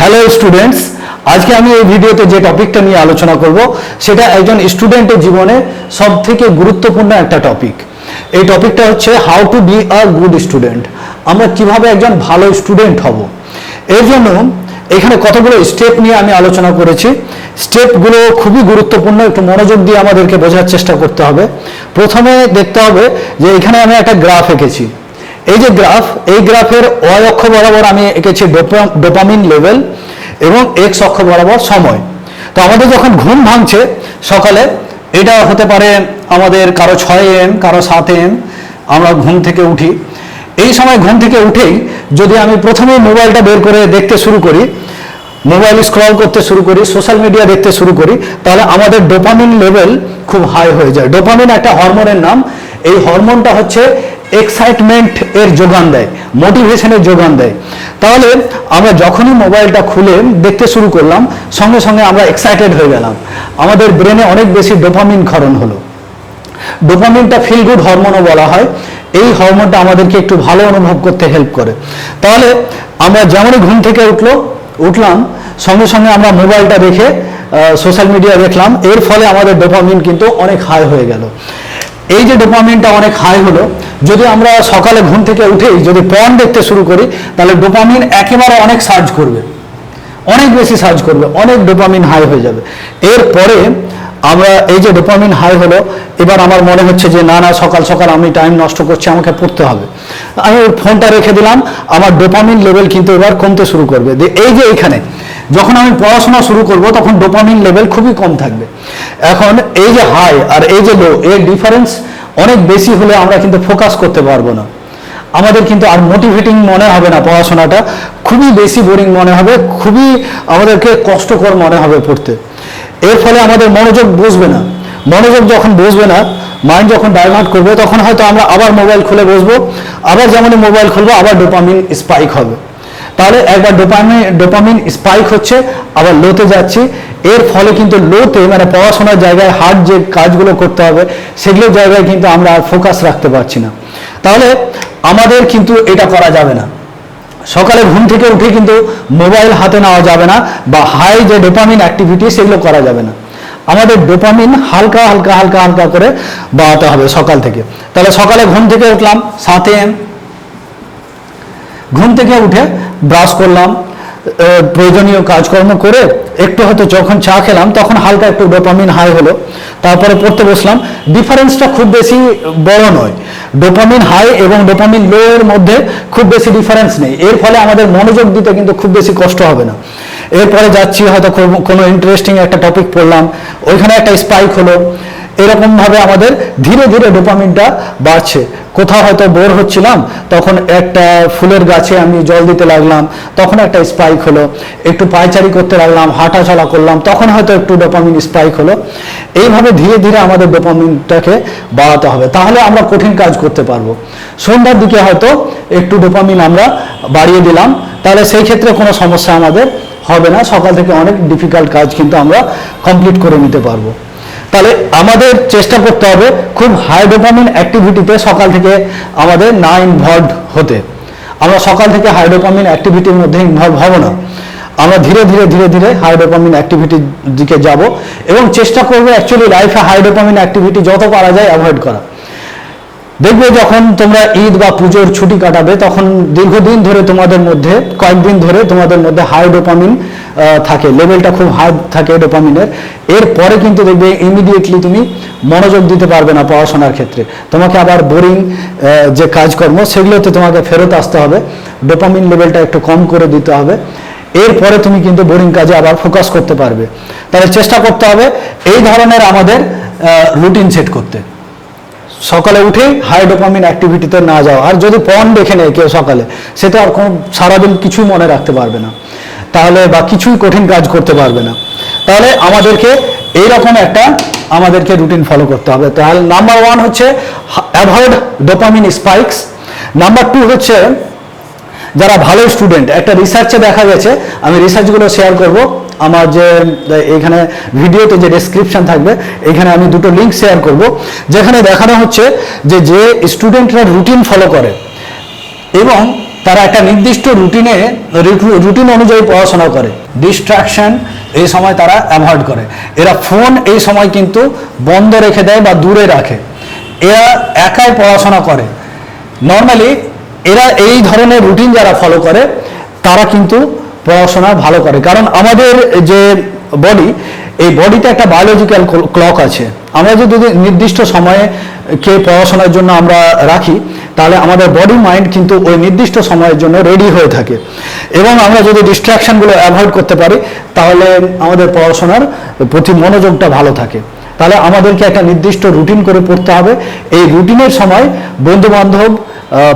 Hello students আজকে আমি এই ভিডিওতে যে টপিকটা নিয়ে আলোচনা করব, সেটা একজন স্টুডেন্টের জীবনে সব থেকে গুরুত্বপূর্ণ একটা টপিক এই টপিকটা হচ্ছে how to be a good student আমরা কীভাবে একজন ভালো স্টুডেন্ট হব। এর জন্য এখানে কতগুলো স্টেপ নিয়ে আমি আলোচনা করেছি। স্টেপগুলো খুবই গুরুত্বপূর্ণ, একটু মনোযোগ দিয়ে আমাদেরকে বোঝার চেষ্টা করতে হবে। প্রথমে দেখতে হবে যে এখানে আমি একটা গ্রাফ এঁকেছি। এই যে গ্রাফ, এই গ্রাফের ওয়াই অক্ষ বরাবর আমি এঁকেছি ডোপামিন লেভেল এবং এক্স অক্ষ বরাবর সময়। তো আমাদের যখন ঘুম ভাঙছে সকালে, এটা হতে পারে আমাদের কারও ছয় এম, কারও সাত এম, আমরা ঘুম থেকে উঠি। এই সময় ঘুম থেকে উঠেই যদি আমি প্রথমে মোবাইলটা বের করে দেখতে শুরু করি মোবাইল স্ক্রল করতে শুরু করি সোশ্যাল মিডিয়া দেখতে শুরু করি, তাহলে আমাদের ডোপামিন লেভেল খুব হাই হয়ে যায়। ডোপামিন একটা হরমোনের নাম। এই হরমোনটা হচ্ছে এক্সাইটমেন্ট এর যোগান দেয় মোটিভেশনের যোগান দেয়। তাহলে আমরা যখনই মোবাইলটা খুলে দেখতে শুরু করলাম, সঙ্গে সঙ্গে আমরা এক্সাইটেড হয়ে গেলাম। আমাদের ব্রেনে অনেক বেশি ডোপামিন ক্ষরণ হলো। ডোপামিনটা ফিল গুড হরমোনও বলা হয়। এই হরমোনটা আমাদেরকে একটু ভালো অনুভব করতে হেল্প করে। তাহলে আমরা যেমনই ঘুম থেকে উঠল উঠলাম। সঙ্গে সঙ্গে আমরা মোবাইলটা দেখে সোশ্যাল মিডিয়া দেখলাম। এর ফলে আমাদের ডোপামিন কিন্তু অনেক হাই হয়ে গেল। এই যে ডোপামিনটা অনেক হাই হলো, যদি আমরা সকালে ঘুম থেকে উঠেই যদি পণ দেখতে শুরু করি, তাহলে ডোপামিন একেবারে অনেক সার্চ করবে। অনেক বেশি সার্চ করবে, অনেক ডোপামিন হাই হয়ে যাবে। এরপরে আমরা এই যে ডোপামিন হাই হলো, এবার আমার মনে হচ্ছে যে না না, সকাল সকাল আমি টাইম নষ্ট করছি, আমাকে পড়তে হবে। আমি ওই ফোনটা রেখে দিলাম, আমার ডোপামিন লেভেল কিন্তু এবার কমতে শুরু করবে। এই যে এখানে যখন আমি পড়াশোনা শুরু করব, তখন ডোপামিন লেভেল খুবই কম থাকবে। এখন এই যে হাই আর এই যে লো এর ডিফারেন্স অনেক বেশি হলে আমরা কিন্তু ফোকাস করতে পারব না। আমাদের কিন্তু আর মোটিভেটিং মনে হবে না পড়াশোনাটা। খুবই বেশি বোরিং মনে হবে, খুবই আমাদেরকে কষ্টকর মনে হবে পড়তে। এর ফলে আমাদের মনোযোগ বসবে না। মনোযোগ যখন বসবে না মাইন্ড যখন ডাইভার্ট করবে, তখন হয়তো আমরা আবার মোবাইল খুলে বসবো, আবার যেমন মোবাইল খুলবো, আবার ডোপামিন স্পাইক হবে। তাহলে একবার ডোপামিন ডোপামিন স্পাইক হচ্ছে, আবার লোতে যাচ্ছি। এর ফলে কিন্তু লোতে মানে পড়াশোনার জায়গায় হার্ড যে কাজগুলো করতে হবে, সেগুলোর জায়গায় কিন্তু আমরা ফোকাস রাখতে পারছি না। তাহলে আমাদের কিন্তু এটা করা যাবে না। সকালে ঘুম থেকে উঠে কিন্তু মোবাইল হাতে নেওয়া যাবে না বা হাই যে ডোপামিন অ্যাক্টিভিটি সেগুলো করা যাবে না। আমাদের ডোপামিন হালকা হালকা হালকা হালকা করে বাড়াতে হবে সকাল থেকে। তাহলে সকালে ঘুম থেকে উঠলাম সাথে ঘুম থেকে উঠে ব্রাশ করলাম প্রয়োজনীয় কাজকর্ম করে একটু হয়তো যখন চা খেলাম তখন হালকা একটু ডোপামিন হাই হলো। তারপরে পড়তে বসলাম। ডিফারেন্সটা খুব বেশি বড় নয়। ডোপামিন হাই এবং ডোপামিন লো এর মধ্যে খুব বেশি ডিফারেন্স নেই। এর ফলে আমাদের মনোযোগ দিতে কিন্তু খুব বেশি কষ্ট হবে না। এরপরে যাচ্ছি, হয়তো কোনো- ইন্টারেস্টিং একটা টপিক পড়লাম। ওইখানে একটা স্পাইক হলো। এরকম ভাবে আমাদের ধীরে ধীরে ডোপামিনটা বাড়ছে। কোথাও হয়তো বোর হচ্ছিলাম, তখন একটা ফুলের গাছে আমি জল দিতে লাগলাম, তখন একটা স্পাইক হলো, একটু পায়চারি করতে লাগলাম হাঁটা করলাম, তখন হয়তো একটু ডোপামিন স্পাইক হলো। এইভাবে ধীরে ধীরে আমাদের ডোপামিনটাকে বাড়াতে হবে। তাহলে আমরা কঠিন কাজ করতে পারব। সন্ধ্যার দিকে হয়তো একটু ডোপামিন আমরা বাড়িয়ে দিলাম, তাহলে সেই ক্ষেত্রে কোনো সমস্যা আমাদের হবে না। সকাল থেকে অনেক ডিফিকাল্ট কাজ কিন্তু আমরা কমপ্লিট করে নিতে পারব। তাহলে আমাদের চেষ্টা করতে হবে খুব হাই ডোপামিন অ্যাক্টিভিটিতে সকাল থেকে আমাদের না ইনভলভ হতে। আমরা সকাল থেকে হাই ডোপামিন অ্যাক্টিভিটির মধ্যে ইনভলভ হব না। আমরা ধীরে ধীরে ধীরে ধীরে হাই ডোপামিন অ্যাক্টিভিটির দিকে যাব এবং চেষ্টা করব অ্যাকচুয়ালি লাইফে হাই ডোপামিন অ্যাক্টিভিটি যত পারা যায় অ্যাভয়েড করা। দেখবে যখন তোমরা ঈদ বা পুজোর ছুটি কাটাবে, তখন দীর্ঘদিন ধরে তোমাদের মধ্যে, কয়েকদিন ধরে তোমাদের মধ্যে হাই ডোপামিন থাকে। লেভেলটা খুব হাই থাকে ডোপামিনের এরপরে কিন্তু দেখবে ইমিডিয়েটলি তুমি মনোযোগ দিতে পারবে না পড়াশোনার ক্ষেত্রে। তোমাকে আবার বোরিং যে কাজকর্ম, সেগুলোতে তোমাকে ফেরত আসতে হবে। ডোপামিন লেভেলটা একটু কম করে দিতে হবে। এরপরে তুমি কিন্তু বোরিং কাজে আবার ফোকাস করতে পারবে। তাহলে চেষ্টা করতে হবে এই ধরনের আমাদের রুটিন সেট করতে। সকালে উঠে হাই ডোপামিন অ্যাক্টিভিটিতে না যাওয়া। আর যদি পণ দেখে নেয় কেউ সকালে সে তো আর কোনো সারাদিন কিছুই মনে রাখতে পারবে না। তাহলে বা কিছুই কঠিন কাজ করতে পারবে না। তাহলে আমাদেরকে এইরকম একটা আমাদেরকে রুটিন ফলো করতে হবে। তাহলে নাম্বার ওয়ান হচ্ছে avoid dopamine spikes number two হচ্ছে যারা ভালো স্টুডেন্ট একটা রিসার্চে দেখা গেছে, আমি রিসার্চগুলো শেয়ার করব। আমার যে এখানে ভিডিওতে যে ডেসক্রিপশন থাকবে, এখানে আমি দুটো লিঙ্ক শেয়ার করব, যেখানে দেখানো হচ্ছে যে যে স্টুডেন্টরা রুটিন ফলো করে এবং তারা একটা নির্দিষ্ট রুটিনে রুটিন অনুযায়ী পড়াশোনা করে। ডিস্ট্রাকশন এই সময় তারা অ্যাভয়েড করে। এরা ফোন এই সময় কিন্তু বন্ধ রেখে দেয় বা দূরে রাখে। এরা একাই পড়াশোনা করে। নর্মালি এরা এই ধরনের রুটিন যারা ফলো করে, তারা কিন্তু পড়াশোনা ভালো করে। কারণ আমাদের যে বডি এই বডিতে একটা বায়োলজিক্যাল ক্লক আছে। আমরা যদি নির্দিষ্ট সময়ে কে পড়াশোনার জন্য আমরা রাখি, তাহলে আমাদের বডি মাইন্ড কিন্তু ওই নির্দিষ্ট সময়ের জন্য রেডি হয়ে থাকে। এবং আমরা যদি ডিস্ট্রাকশনগুলো অ্যাভয়েড করতে পারি, তাহলে আমাদের পড়াশোনার প্রতি মনোযোগটা ভালো থাকে। তাহলে আমাদেরকে একটা নির্দিষ্ট রুটিন করে পড়তে হবে। এই রুটিনের সময় বন্ধু বান্ধব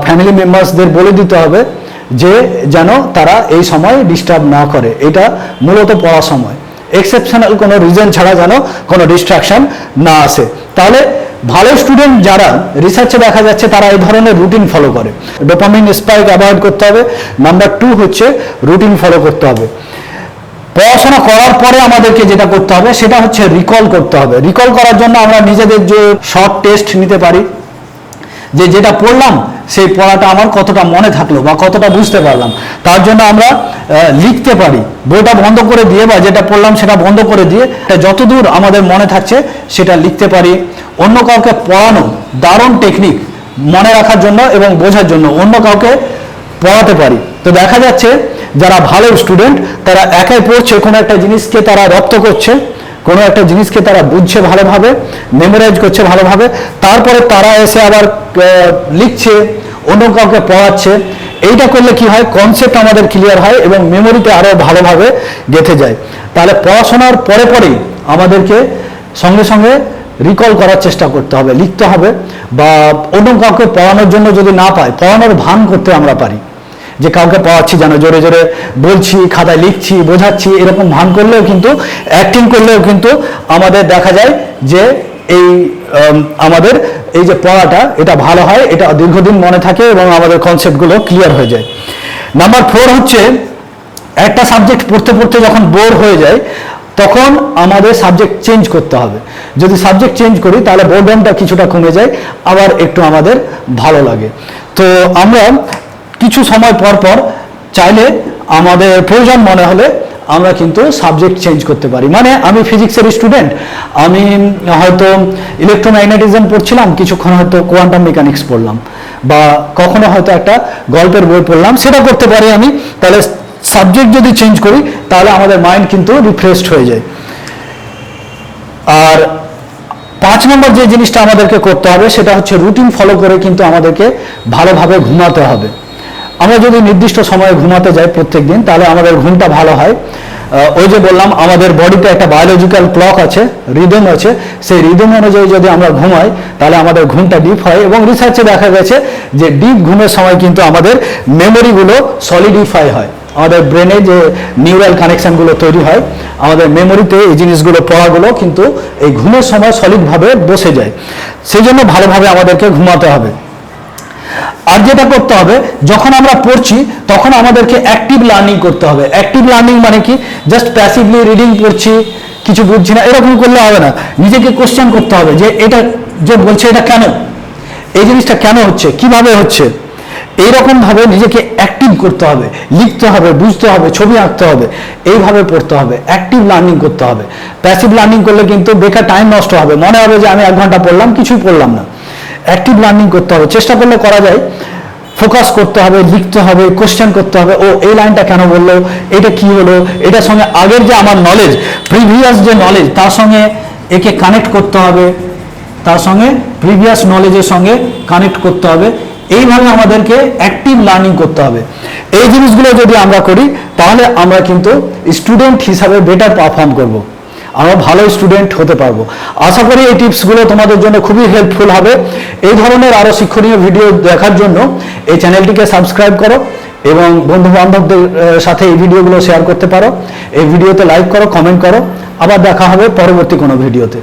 ফ্যামিলি মেম্বার্সদের বলে দিতে হবে যে যেন তারা এই সময় ডিস্টার্ব না করে। এটা মূলত পড়ার সময়। এক্সেপশনাল কোনো রিজন ছাড়া যেন কোনো ডিস্ট্রাকশন না আসে। তাহলে ভালো স্টুডেন্ট যারা রিসার্চে দেখা যাচ্ছে তারা এই ধরনের রুটিন ফলো করে। ডোপামিন স্পাইক অ্যাভয়েড করতে হবে। নাম্বার টু হচ্ছে রুটিন ফলো করতে হবে। পড়াশোনা করার পরে আমাদেরকে যেটা করতে হবে, সেটা হচ্ছে রিকল করতে হবে। রিকল করার জন্য আমরা নিজেদের যে শর্ট টেস্ট নিতে পারি। যে যেটা পড়লাম, সেই পড়াটা আমার কতটা মনে থাকল বা কতটা বুঝতে পারলাম। তার জন্য আমরা লিখতে পারি। বইটা বন্ধ করে দিয়ে বা যেটা পড়লাম সেটা বন্ধ করে দিয়ে যতদূর আমাদের মনে থাকছে, সেটা লিখতে পারি। অন্য কাউকে পড়ানো দারুণ টেকনিক মনে রাখার জন্য এবং বোঝার জন্য অন্য কাউকে পড়াতে পারি। তো দেখা যাচ্ছে, যারা ভালো স্টুডেন্ট তারা একাই পড়ছে, কোনো একটা জিনিসকে তারা রপ্ত করছে। কোনো একটা জিনিসকে তারা বুঝছে ভালোভাবে মেমোরাইজ করছে ভালোভাবে, তারপরে তারা এসে আবার লিখছে, অন্য কাউকে পড়াচ্ছে। এইটা করলে কি হয়? কনসেপ্ট আমাদের ক্লিয়ার হয় এবং মেমোরিতে আরও ভালোভাবে গেঁথে যায়। তাহলে পড়াশোনার পরে পরেই আমাদেরকে সঙ্গে সঙ্গে রিকল করার চেষ্টা করতে হবে, লিখতে হবে। বা অন্য কাউকে পড়ানোর জন্য যদি না পায়, পড়ানোর ভান করতে আমরা পারি। যে কাউকে পাওয়াচ্ছি যেন, জোরে জোরে বলছি, খাতায় লিখছি, বোঝাচ্ছি, এরকম ভান করলেও কিন্তু অ্যাক্টিং করলেও কিন্তু আমাদের দেখা যায় যে এই আমাদের এই যে পড়াটা, এটা ভালো হয়, এটা দীর্ঘদিন মনে থাকে এবং আমাদের কনসেপ্টগুলো ক্লিয়ার হয়ে যায়। নাম্বার ফোর হচ্ছে, একটা সাবজেক্ট পড়তে পড়তে যখন বোর হয়ে যায়, তখন আমাদের সাবজেক্ট চেঞ্জ করতে হবে। যদি সাবজেক্ট চেঞ্জ করি, তাহলে বোর্ডমটা কিছুটা কমে যায়, আবার একটু আমাদের ভালো লাগে। তো আমরা কিছু সময় পর পর চাইলে আমাদের প্রয়োজন মনে হলে আমরা কিন্তু সাবজেক্ট চেঞ্জ করতে পারি। মানে আমি ফিজিক্সের স্টুডেন্ট আমি হয়তো ইলেকট্রোম্যাগনেটিজম পড়ছিলাম, কিছুক্ষণ হয়তো কোয়ান্টাম মেকানিক্স পড়লাম বা কখনো হয়তো একটা গল্পের বই পড়লাম, সেটা করতে পারি আমি। তাহলে সাবজেক্ট যদি চেঞ্জ করি, তাহলে আমাদের মাইন্ড কিন্তু রিফ্রেশড হয়ে যায়। আর পাঁচ নম্বর যে জিনিসটা আমাদেরকে করতে হবে, সেটা হচ্ছে রুটিন ফলো করে কিন্তু আমাদেরকে ভালোভাবে ঘুমাতে হবে। আমরা যদি নির্দিষ্ট সময়ে ঘুমাতে যাই প্রত্যেক দিন তাহলে আমাদের ঘুমটা ভালো হয়। ওই যে বললাম, আমাদের বডিতে একটা বায়োলজিক্যাল ক্লক আছে রিদম আছে। সেই রিদম অনুযায়ী যদি আমরা ঘুমাই, তাহলে আমাদের ঘুমটা ডিপ হয় এবং রিসার্চে দেখা গেছে যে ডিপ ঘুমের সময় কিন্তু আমাদের মেমোরিগুলো সলিডিফাই হয়। আমাদের ব্রেনে যে নিউরাল কানেকশনগুলো তৈরি হয়, আমাদের মেমোরিতে এই জিনিসগুলো, পড়াগুলো কিন্তু এই ঘুমের সময় সলিডভাবে বসে যায়। সেই জন্য ভালোভাবে আমাদেরকে ঘুমাতে হবে। আর যেটা করতে হবে, যখন আমরা পড়ছি, তখন আমাদেরকে অ্যাক্টিভ লার্নিং করতে হবে। অ্যাক্টিভ লার্নিং মানে কি? জাস্ট প্যাসিভলি রিডিং পড়ছি, কিছু বুঝছি না, এরকম করলে হবে না। নিজেকে কোশ্চেন করতে হবে যে এটা, যে বলছে এটা কেন? এই জিনিসটা কেন হচ্ছে? কীভাবে হচ্ছে? এইরকম ভাবে নিজেকে অ্যাক্টিভ করতে হবে। লিখতে হবে, বুঝতে হবে, ছবি আঁকতে হবে, এইভাবে পড়তে হবে। অ্যাক্টিভ লার্নিং করতে হবে। প্যাসিভ লার্নিং করলে কিন্তু বেকার টাইম নষ্ট হবে। মনে হবে যে আমি এক ঘণ্টা পড়লাম, কিছুই পড়লাম না। অ্যাক্টিভ লার্নিং করতে হবে, চেষ্টা করলে করা যায়। ফোকাস করতে হবে, লিখতে হবে কোশ্চেন করতে হবে, ও এই লাইনটা কেন বলল, এটা কি হলো, এটার সঙ্গে আগের যে আমার নলেজ প্রিভিয়াস যে নলেজ তার সঙ্গে একে কানেক্ট করতে হবে, তার সঙ্গে প্রিভিয়াস নলেজের সঙ্গে কানেক্ট করতে হবে। এইভাবে আমাদেরকে অ্যাক্টিভ লার্নিং করতে হবে। এই জিনিসগুলো যদি আমরা করি, তাহলে আমরা কিন্তু স্টুডেন্ট হিসাবে বেটার পারফর্ম করব। আমরা ভালো স্টুডেন্ট হতে পারব। আশা করি এই টিপসগুলো তোমাদের জন্য খুবই হেল্পফুল হবে। এই ধরনের আরও শিক্ষণীয় ভিডিও দেখার জন্য এই চ্যানেলটিকে সাবস্ক্রাইব করো এবং বন্ধু বান্ধবদের সাথে এই ভিডিওগুলো শেয়ার করতে পারো। এই ভিডিওতে লাইক করো কমেন্ট করো। আবার দেখা হবে পরবর্তী কোনো ভিডিওতে